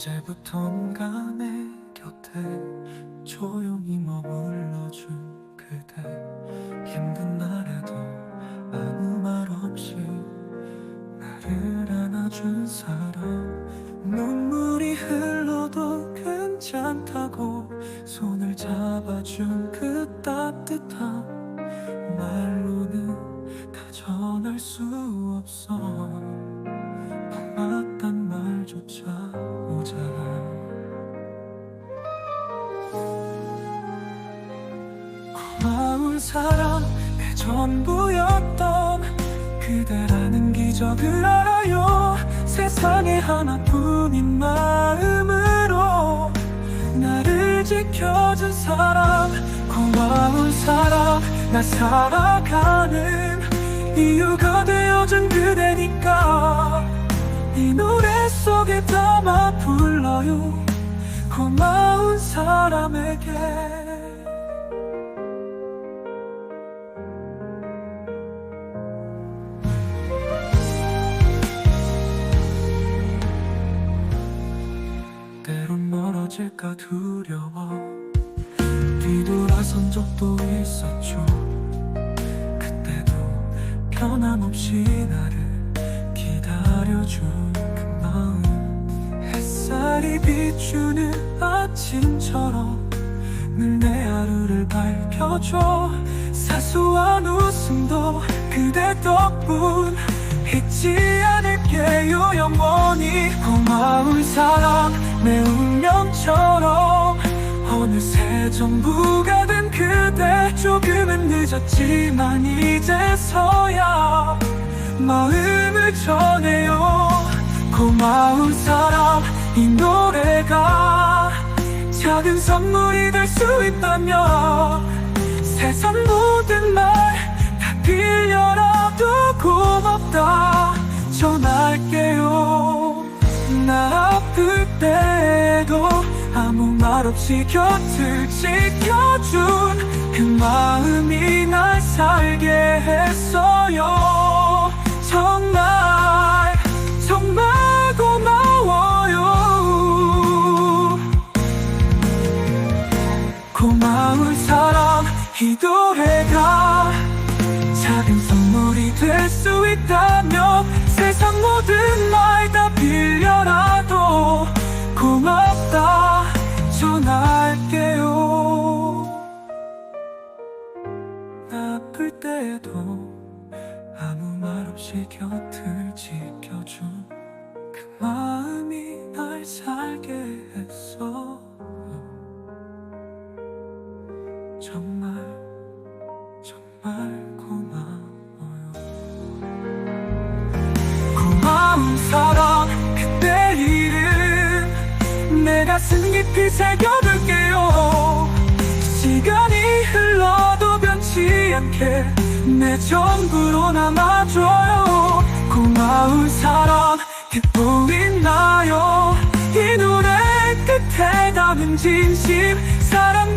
언제부턴가 내 곁에 조용히 머물러준 그대. 힘든 날에도 아무 말 없이 나를 안아준 사람. 눈물이 흘러도 괜찮다고 손을 잡아준 그 따뜻함. 말로는 다 전할 수 없어. 고맙단 말조차 고마운 사람 내 전부였던 그대라는 기적을 알아요. 세상에 하나뿐인 마음으로 나를 지켜준 사람 고마운 사람 나 살아가는 이유가 되어준 그대니까 불러요. 고마운 사람에게. 때론 멀어질까 두려워. 뒤돌아선 적도 있었죠. 그때도 변함없이 나를 기다려준 햇살이 비추는 아침처럼 늘 내 하루를 밝혀줘. 사소한 웃음도 그대 덕분 잊지 않을게요 영원히 고마운 사람 내 운명처럼. 어느새 전부가 된 그대 조금은 늦었지만 이제서야 마음을 전해요. 고마운 사람 이 노래가 작은 선물이 될 수 있다면 세상 모든 말 다 빌려라도 고맙다. 전할게요. 나 아플 때도 아무 말 없이 곁을 지켜준 그 마음이 날 살게 했어요 고마운 사람 이 노래가 작은 선물이 될 수 있다면 세상 모든 말 다 빌려라도 고맙다. 전할게요. 아플 때에도 아무 말 없이 곁을 정말 정말 고마워요. 고마운 사람 그때 이름 내 가슴 깊이 새겨둘게요. 시간이 흘러도 변치 않게 내 전부로 남아줘요. 고마운 사람 그뿐인 나요. 이 노래 끝에 담은 진심 사랑